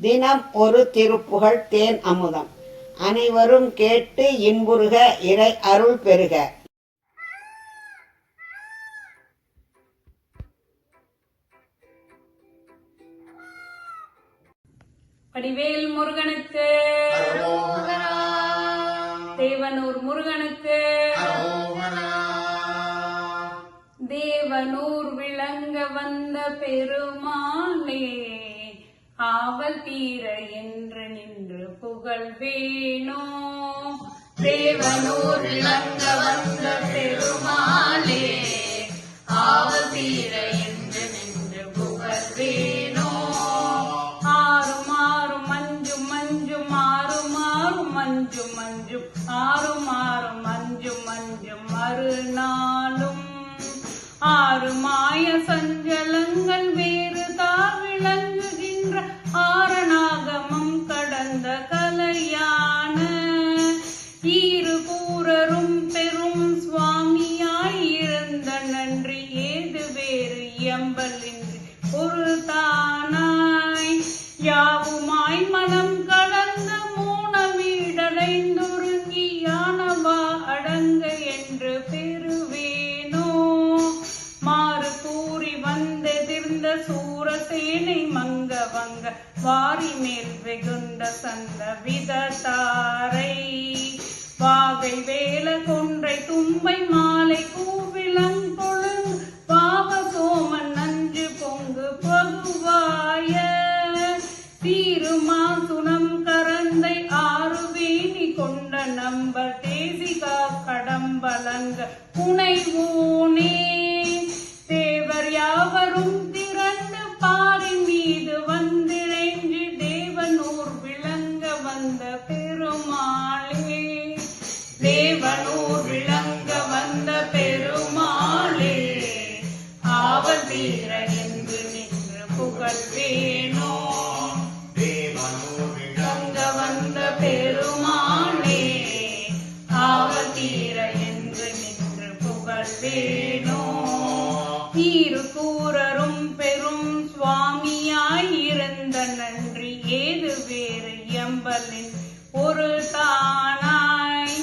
தினம் ஒரு திருப்புகழ் தேன் அமுதம். அனைவரும் கேட்டு இன்புறுக இறை அருள் பெறுக. வடிவேல் முருகனுக்கு. தேவனூர் முருகனுக்கு. தேவனூர் விளங்க வந்த பெருமாளே ஆவல் தீர என்று நின்று புகழ் வேணோ. தேவனூர் விளங்க வந்த பெருமாளே ஆவல் தீர என்று நின்று புகழ் வேணோ. ஆறு மாறு மஞ்சு மஞ்சு மாறு மாறு மஞ்சு மஞ்சு ஆறு மாறு மஞ்சு மஞ்சு மறுநாளும். ஆறு மாய சஞ்சலங்கள் நன்றி ஏது வேறு எம்பலின்றி ஒரு தானாய் யாவுமாய் மனம் கலந்த மூணமீடலைந்துருங்கி யானவா அடங்க என்று பெறுவேனோ? மாறு கூறி வந்தெதிர்ந்த சூரசேனை மங்க வங்க வாரி மேல் வெகுந்த சந்த விதத்தாரை. வாகை வேல கொன்றை தும்பை மாலை கூவி தீருமா சுனம் கரந்தை ஆறுவேணி கொண்ட நம்ப தேசிகா கடம்பலங்க புனைவோனே தேவர் யாவரும் திரண்டு பாரின் மீது வந்திழைஞ்சு தேவனூர் விளங்க வந்த பெருமாளே. தேவனூர் விளங்க வந்த பெருமாளே. ஆவல் தீர என்று நின்று புகழ்வேன் திருக்கூரரும் பெரும் சுவாமியாயிருந்த நன்றி ஏது வேறு எம்பலின் ஒரு தானாய்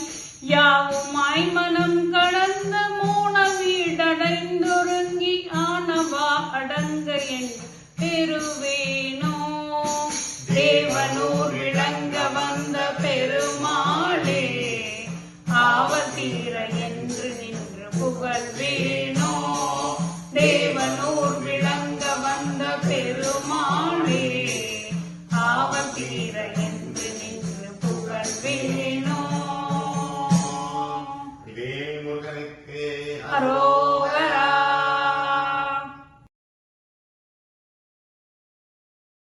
யாவுமாய் மனம் கடந்த மூன வீடடைந்தொருங்கி ஆனவா அடங்க என் பெருவேனோ தேவனூர் விளங்க வந்த பெருமாளே ஆவத்தீர என்று நின்று புகழ்வே Hare Hare Hare